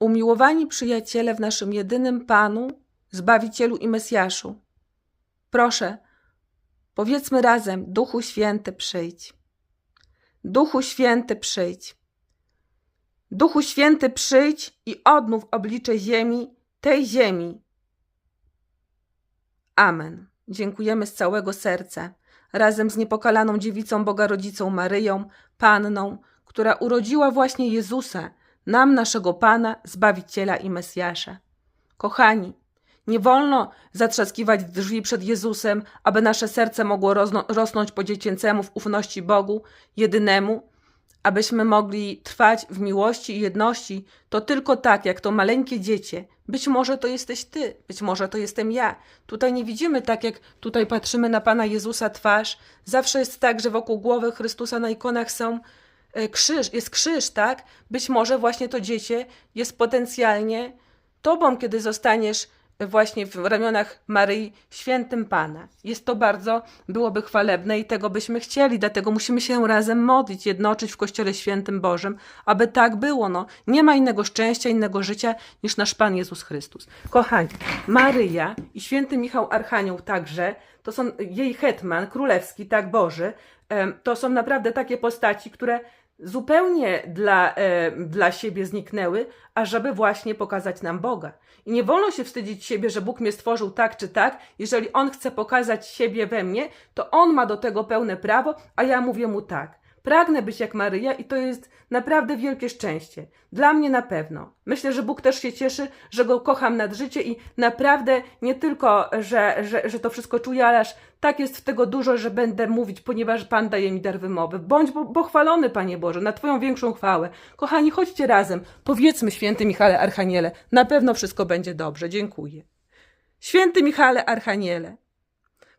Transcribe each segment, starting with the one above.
Umiłowani przyjaciele w naszym jedynym Panu, Zbawicielu i Mesjaszu, proszę, powiedzmy razem: Duchu Święty, przyjdź. Duchu Święty, przyjdź. Duchu Święty, przyjdź i odnów oblicze ziemi, tej ziemi. Amen. Dziękujemy z całego serca, razem z niepokalaną dziewicą Boga Rodzicą Maryją, Panną, która urodziła właśnie Jezusa, nam naszego Pana, Zbawiciela i Mesjasza. Kochani, nie wolno zatrzaskiwać drzwi przed Jezusem, aby nasze serce mogło rosnąć po dziecięcemu w ufności Bogu, jedynemu, abyśmy mogli trwać w miłości i jedności, to tylko tak, jak to maleńkie dziecię. Być może to jesteś ty, być może to jestem ja. Tutaj nie widzimy tak, jak tutaj patrzymy na Pana Jezusa twarz. Zawsze jest tak, że wokół głowy Chrystusa na ikonach są krzyż, jest krzyż, tak? Być może właśnie to dziecię jest potencjalnie tobą, kiedy zostaniesz właśnie w ramionach Maryi świętym Pana. Jest to bardzo, byłoby chwalebne i tego byśmy chcieli, dlatego musimy się razem modlić, jednoczyć w Kościele Świętym Bożym, aby tak było. No. Nie ma innego szczęścia, innego życia niż nasz Pan Jezus Chrystus. Kochani, Maryja i święty Michał Archanioł także, to są jej hetman królewski, tak Boży, to są naprawdę takie postaci, które zupełnie dla, dla siebie zniknęły, ażeby właśnie pokazać nam Boga. I nie wolno się wstydzić siebie, że Bóg mnie stworzył tak czy tak. Jeżeli On chce pokazać siebie we mnie, to On ma do tego pełne prawo, a ja mówię Mu tak. Pragnę być jak Maryja i to jest naprawdę wielkie szczęście. Dla mnie na pewno. Myślę, że Bóg też się cieszy, że Go kocham nad życie i naprawdę nie tylko, że, że, że to wszystko czuję, ale aż tak jest w tego dużo, że będę mówić, ponieważ Pan daje mi dar wymowy. Bądź pochwalony, Panie Boże, na Twoją większą chwałę. Kochani, chodźcie razem. Powiedzmy, święty Michale Archaniele, na pewno wszystko będzie dobrze. Dziękuję. Święty Michale Archaniele,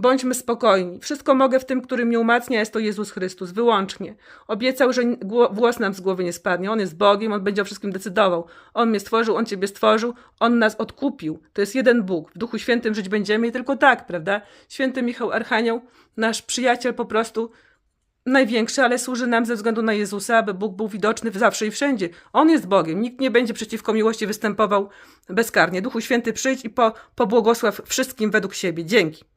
Bądźmy spokojni. Wszystko mogę w tym, który mnie umacnia, jest to Jezus Chrystus, wyłącznie. Obiecał, że włos nam z głowy nie spadnie. On jest Bogiem, On będzie o wszystkim decydował. On mnie stworzył, On Ciebie stworzył, On nas odkupił. To jest jeden Bóg. W Duchu Świętym żyć będziemy i tylko tak, prawda? Święty Michał Archanioł, nasz przyjaciel po prostu największy, ale służy nam ze względu na Jezusa, aby Bóg był widoczny zawsze i wszędzie. On jest Bogiem. Nikt nie będzie przeciwko miłości występował bezkarnie. Duchu Święty przyjdź i po, pobłogosław wszystkim według siebie. Dzięki.